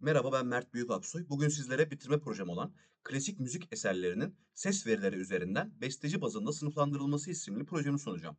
Merhaba ben Mert Büyükaksoy. Bugün sizlere bitirme projem olan klasik müzik eserlerinin ses verileri üzerinden besteci bazında sınıflandırılması isimli projemi sunacağım.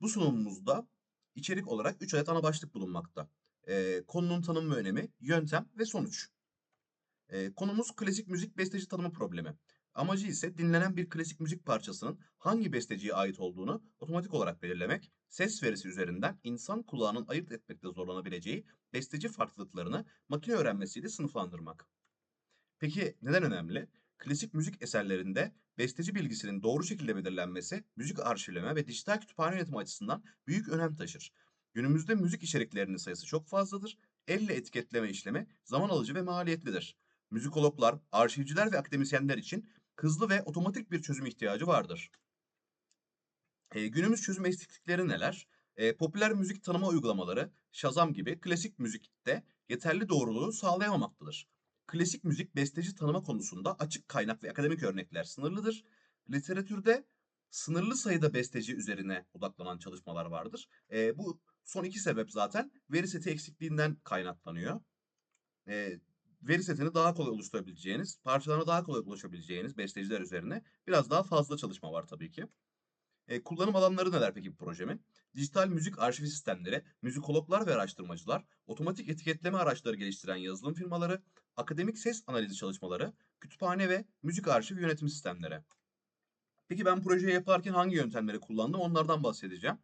Bu sunumumuzda içerik olarak 3 adet ana başlık bulunmakta. Ee, konunun tanım ve önemi, yöntem ve sonuç. Ee, konumuz klasik müzik besteci tanımı problemi. Amacı ise dinlenen bir klasik müzik parçasının hangi besteciye ait olduğunu otomatik olarak belirlemek, ses verisi üzerinden insan kulağının ayırt etmekte zorlanabileceği besteci farklılıklarını makine öğrenmesiyle sınıflandırmak. Peki neden önemli? Klasik müzik eserlerinde besteci bilgisinin doğru şekilde belirlenmesi, müzik arşivleme ve dijital kütüphane yönetimi açısından büyük önem taşır. Günümüzde müzik içeriklerinin sayısı çok fazladır. Elle etiketleme işlemi zaman alıcı ve maliyetlidir. Müzikologlar, arşivciler ve akademisyenler için hızlı ve otomatik bir çözüm ihtiyacı vardır. E, günümüz çözüm eksiklikleri neler? E, popüler müzik tanıma uygulamaları, Shazam gibi klasik müzikte yeterli doğruluğu sağlayamamaktadır. Klasik müzik besteci tanıma konusunda açık kaynak ve akademik örnekler sınırlıdır. Literatürde sınırlı sayıda besteci üzerine odaklanan çalışmalar vardır. E, bu son iki sebep zaten veri seti eksikliğinden kaynaklanıyor. E, veri setini daha kolay oluşturabileceğiniz, parçalarına daha kolay ulaşabileceğiniz besteciler üzerine biraz daha fazla çalışma var tabii ki. E, kullanım alanları neler peki bu projemin? Dijital müzik arşivi sistemleri, müzikologlar ve araştırmacılar, otomatik etiketleme araçları geliştiren yazılım firmaları, akademik ses analizi çalışmaları, kütüphane ve müzik arşiv yönetim sistemleri. Peki ben projeyi yaparken hangi yöntemleri kullandım onlardan bahsedeceğim.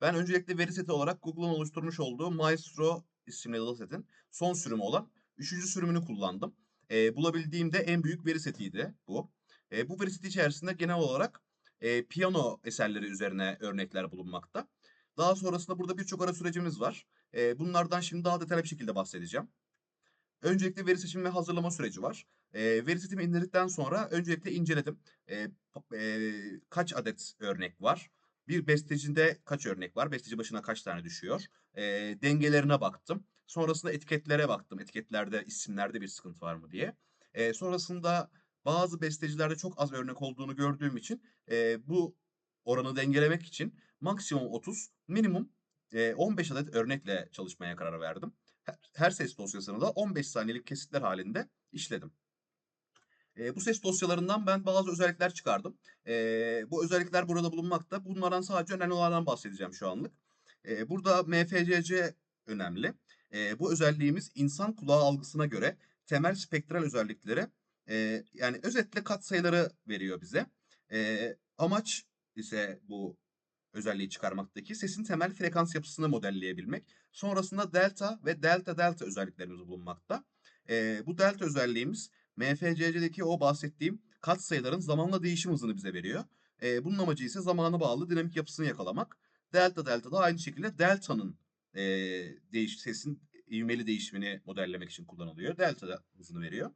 Ben öncelikle veri seti olarak Google'ın oluşturmuş olduğu Maestro isimli datasetin son sürümü olan 3. sürümünü kullandım. E, bulabildiğimde en büyük veri setiydi bu. E, bu veri seti içerisinde genel olarak e, piyano eserleri üzerine örnekler bulunmakta. Daha sonrasında burada birçok ara sürecimiz var. E, bunlardan şimdi daha detaylı bir şekilde bahsedeceğim. Öncelikle veri seçimi ve hazırlama süreci var. E, veri setimi indirdikten sonra öncelikle inceledim. E, e, kaç adet örnek var? Bir bestecinde kaç örnek var? Besteci başına kaç tane düşüyor? E, dengelerine baktım. Sonrasında etiketlere baktım. Etiketlerde, isimlerde bir sıkıntı var mı diye. E, sonrasında bazı bestecilerde çok az örnek olduğunu gördüğüm için e, bu oranı dengelemek için maksimum 30, minimum e, 15 adet örnekle çalışmaya karar verdim. Her, her ses dosyasını da 15 saniyelik kesitler halinde işledim. E, bu ses dosyalarından ben bazı özellikler çıkardım. E, bu özellikler burada bulunmakta. Bunlardan sadece önemli olanlardan bahsedeceğim şu anlık. E, burada MFCC önemli. E, bu özelliğimiz insan kulağı algısına göre temel spektral özellikleri e, yani özetle katsayıları veriyor bize. E, amaç ise bu özelliği çıkarmaktaki sesin temel frekans yapısını modelleyebilmek. Sonrasında delta ve delta delta özelliklerimiz bulunmakta. E, bu delta özelliğimiz MFCC'deki o bahsettiğim katsayıların zamanla değişim hızını bize veriyor. E, bunun amacı ise zamana bağlı dinamik yapısını yakalamak. Delta delta da aynı şekilde delta'nın e, değiş sesin ivmeli değişimini modellemek için kullanılıyor. Delta hızını veriyor.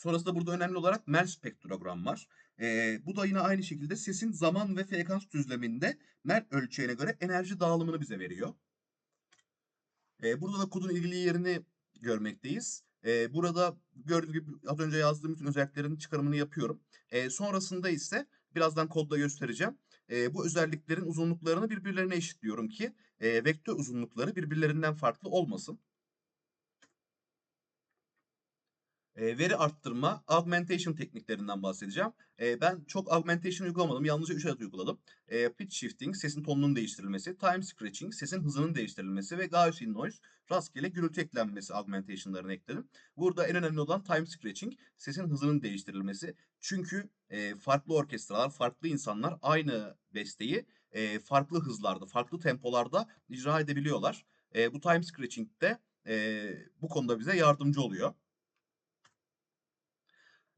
Sonrasında burada önemli olarak Merz spektrogram var. Ee, bu da yine aynı şekilde sesin zaman ve frekans düzleminde Merz ölçeğine göre enerji dağılımını bize veriyor. Ee, burada da kodun ilgili yerini görmekteyiz. Ee, burada gördüğünüz gibi az önce yazdığım bütün özelliklerin çıkarımını yapıyorum. Ee, sonrasında ise birazdan kodda göstereceğim. Ee, bu özelliklerin uzunluklarını birbirlerine eşitliyorum ki e, vektör uzunlukları birbirlerinden farklı olmasın. E, veri arttırma, augmentation tekniklerinden bahsedeceğim. E, ben çok augmentation uygulamadım. Yalnızca 3 adet uyguladım. E, pitch shifting, sesin tonunun değiştirilmesi, time scratching, sesin hızının değiştirilmesi ve Gaussian noise, rastgele gürültü eklenmesi augmentation'larını ekledim. Burada en önemli olan time scratching, sesin hızının değiştirilmesi. Çünkü e, farklı orkestralar, farklı insanlar aynı besteyi e, farklı hızlarda, farklı tempolarda icra edebiliyorlar. E, bu time scratching de bu konuda bize yardımcı oluyor.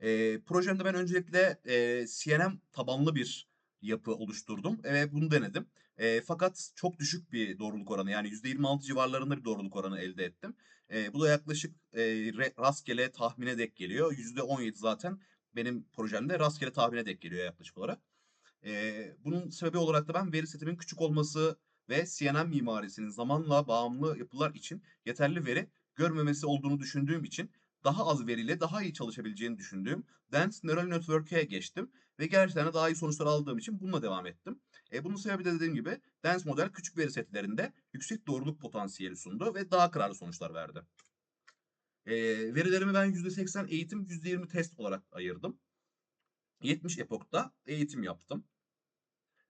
E, projemde ben öncelikle e, CNM tabanlı bir yapı oluşturdum ve bunu denedim. E, fakat çok düşük bir doğruluk oranı yani %26 civarlarında bir doğruluk oranı elde ettim. E, bu da yaklaşık e, rastgele tahmine dek geliyor. %17 zaten benim projemde rastgele tahmine dek geliyor yaklaşık olarak. E, bunun sebebi olarak da ben veri setimin küçük olması ve CNN mimarisinin zamanla bağımlı yapılar için yeterli veri görmemesi olduğunu düşündüğüm için daha az veriyle daha iyi çalışabileceğini düşündüğüm Dense Neural Network'e geçtim. Ve gerçekten daha iyi sonuçlar aldığım için bununla devam ettim. E, bunun sebebi de dediğim gibi Dense model küçük veri setlerinde yüksek doğruluk potansiyeli sundu ve daha kararlı sonuçlar verdi. Eee, verilerimi ben %80 eğitim, %20 test olarak ayırdım. 70 epokta eğitim yaptım.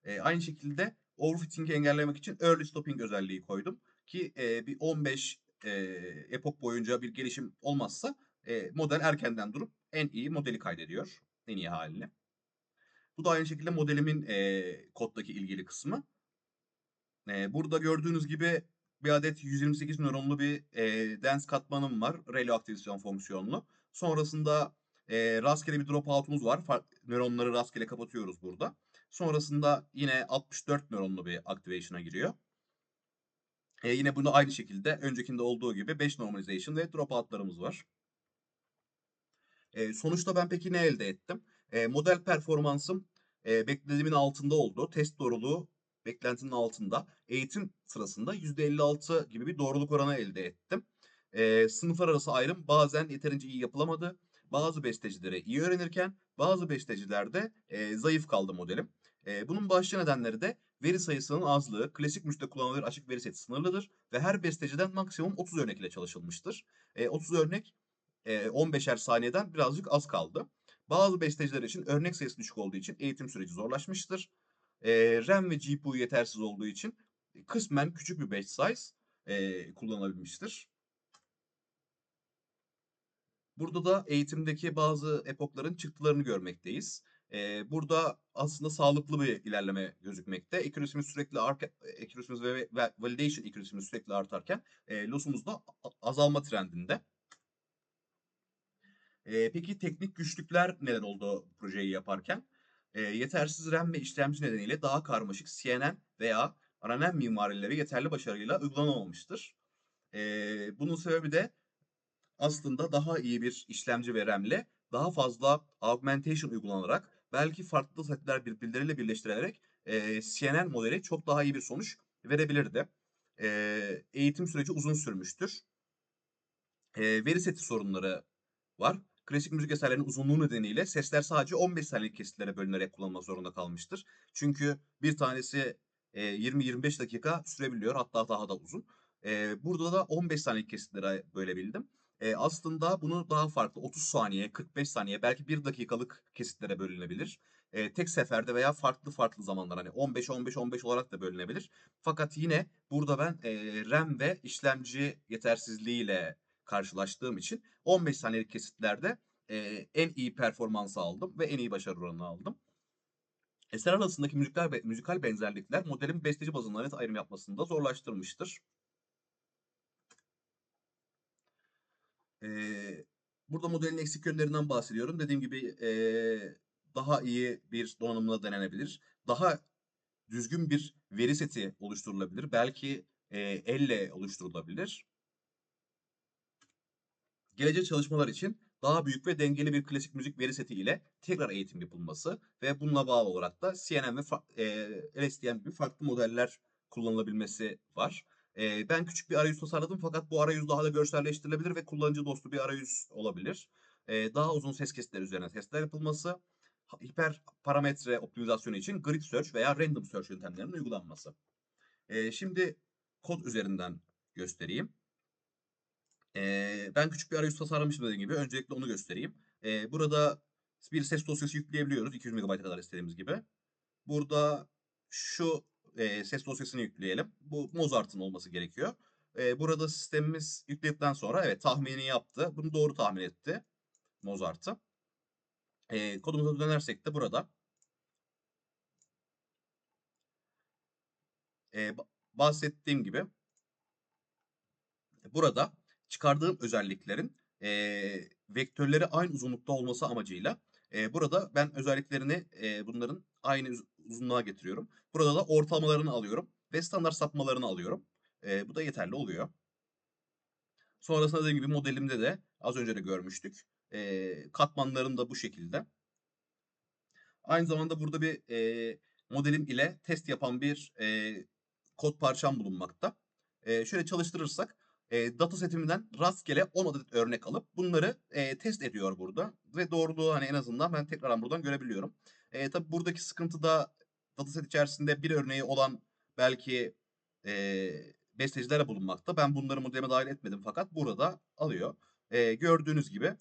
Eee, aynı şekilde overfitting'i engellemek için early stopping özelliği koydum ki eee, bir 15 eee, epok boyunca bir gelişim olmazsa eee, model erkenden durup en iyi modeli kaydediyor. En iyi halini. Bu da aynı şekilde modelimin eee, koddaki ilgili kısmı. Eee, burada gördüğünüz gibi bir adet 128 nöronlu bir eee dense katmanım var. Relo aktivasyon fonksiyonlu. Sonrasında eee, rastgele bir dropout'umuz var. Fark, nöronları rastgele kapatıyoruz burada. Sonrasında yine 64 nöronlu bir activation'a giriyor. E, yine bunu aynı şekilde öncekinde olduğu gibi 5 normalization ve dropout'larımız var. E, sonuçta ben peki ne elde ettim? E, model performansım e, beklediğimin altında oldu. Test doğruluğu beklentinin altında. Eğitim sırasında %56 gibi bir doğruluk oranı elde ettim. E, sınıflar arası ayrım bazen yeterince iyi yapılamadı. Bazı bestecilere iyi öğrenirken bazı bestecilerde e, zayıf kaldı modelim. E, bunun başlıca nedenleri de veri sayısının azlığı, klasik müzikte kullanılır açık veri seti sınırlıdır ve her besteciden maksimum 30 örnek ile çalışılmıştır. E, 30 örnek e, 15'er saniyeden birazcık az kaldı. Bazı besteciler için örnek sayısı düşük olduğu için eğitim süreci zorlaşmıştır. E, RAM ve GPU yetersiz olduğu için kısmen küçük bir batch size e, kullanılabilmiştir. Burada da eğitimdeki bazı epokların çıktılarını görmekteyiz. Ee, burada aslında sağlıklı bir ilerleme gözükmekte. Accuracy'miz sürekli arka, accuracy'miz ve, validation accuracy'miz sürekli artarken e, loss'umuz da azalma trendinde. E, peki teknik güçlükler neden oldu projeyi yaparken? E, yetersiz RAM ve işlemci nedeniyle daha karmaşık CNN veya RNN mimarileri yeterli başarıyla uygulanamamıştır. E, bunun sebebi de aslında daha iyi bir işlemci ve RAM'le daha fazla augmentation uygulanarak belki farklı setler birbirleriyle birleştirilerek e, CNN modeli çok daha iyi bir sonuç verebilirdi. E, eğitim süreci uzun sürmüştür. E, veri seti sorunları var. Klasik müzik eserlerinin uzunluğu nedeniyle sesler sadece 15 saniyelik kesitlere bölünerek kullanılmak zorunda kalmıştır. Çünkü bir tanesi e, 20-25 dakika sürebiliyor hatta daha da uzun. E, burada da 15 saniyelik kesitlere bölebildim. E, aslında bunu daha farklı 30 saniye, 45 saniye, belki 1 dakikalık kesitlere bölünebilir. E, tek seferde veya farklı farklı zamanlar hani 15-15-15 olarak da bölünebilir. Fakat yine burada ben e, RAM ve işlemci yetersizliğiyle karşılaştığım için 15 saniyelik kesitlerde e, en iyi performansı aldım ve en iyi başarı oranını aldım. Eser arasındaki müzikal, müzikal benzerlikler modelin besteci bazında net ayrım yapmasını da zorlaştırmıştır. Ee, burada modelin eksik yönlerinden bahsediyorum. Dediğim gibi ee, daha iyi bir donanımla denenebilir. Daha düzgün bir veri seti oluşturulabilir. Belki ee, elle oluşturulabilir. Gelecek çalışmalar için daha büyük ve dengeli bir klasik müzik veri seti ile tekrar eğitim yapılması ve bununla bağlı olarak da CNN ve e, LSTM gibi farklı modeller kullanılabilmesi var. E, ben küçük bir arayüz tasarladım fakat bu arayüz daha da görselleştirilebilir ve kullanıcı dostu bir arayüz olabilir. E, daha uzun ses kesitleri üzerine testler yapılması, hiper parametre optimizasyonu için grid search veya random search yöntemlerinin uygulanması. E, şimdi kod üzerinden göstereyim. E, ben küçük bir arayüz tasarlamıştım dediğim gibi. Öncelikle onu göstereyim. E, burada bir ses dosyası yükleyebiliyoruz. 200 MB kadar istediğimiz gibi. Burada şu e, ses dosyasını yükleyelim. Bu Mozart'ın olması gerekiyor. E, burada sistemimiz yükledikten sonra evet tahmini yaptı. Bunu doğru tahmin etti Mozart'ı. E, kodumuza dönersek de burada e, bahsettiğim gibi burada çıkardığım özelliklerin e, vektörleri aynı uzunlukta olması amacıyla e, burada ben özelliklerini e, bunların aynı uzunluğa getiriyorum. Burada da ortalamalarını alıyorum ve standart sapmalarını alıyorum. E, bu da yeterli oluyor. Sonrasında dediğim gibi modelimde de az önce de görmüştük. E, katmanlarım da bu şekilde. Aynı zamanda burada bir e, modelim ile test yapan bir e, kod parçam bulunmakta. E, şöyle çalıştırırsak e, data setimden rastgele 10 adet örnek alıp bunları e, test ediyor burada. Ve doğruluğu hani en azından ben tekrardan buradan görebiliyorum. E, tabii buradaki sıkıntı da dataset içerisinde bir örneği olan belki e, bestecilere bulunmakta. Ben bunları modeme dahil etmedim fakat burada alıyor. E, gördüğünüz gibi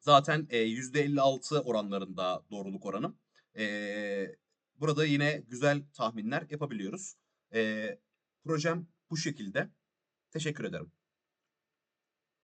zaten e, %56 oranlarında doğruluk oranım. E, burada yine güzel tahminler yapabiliyoruz. E, projem bu şekilde. Teşekkür ederim.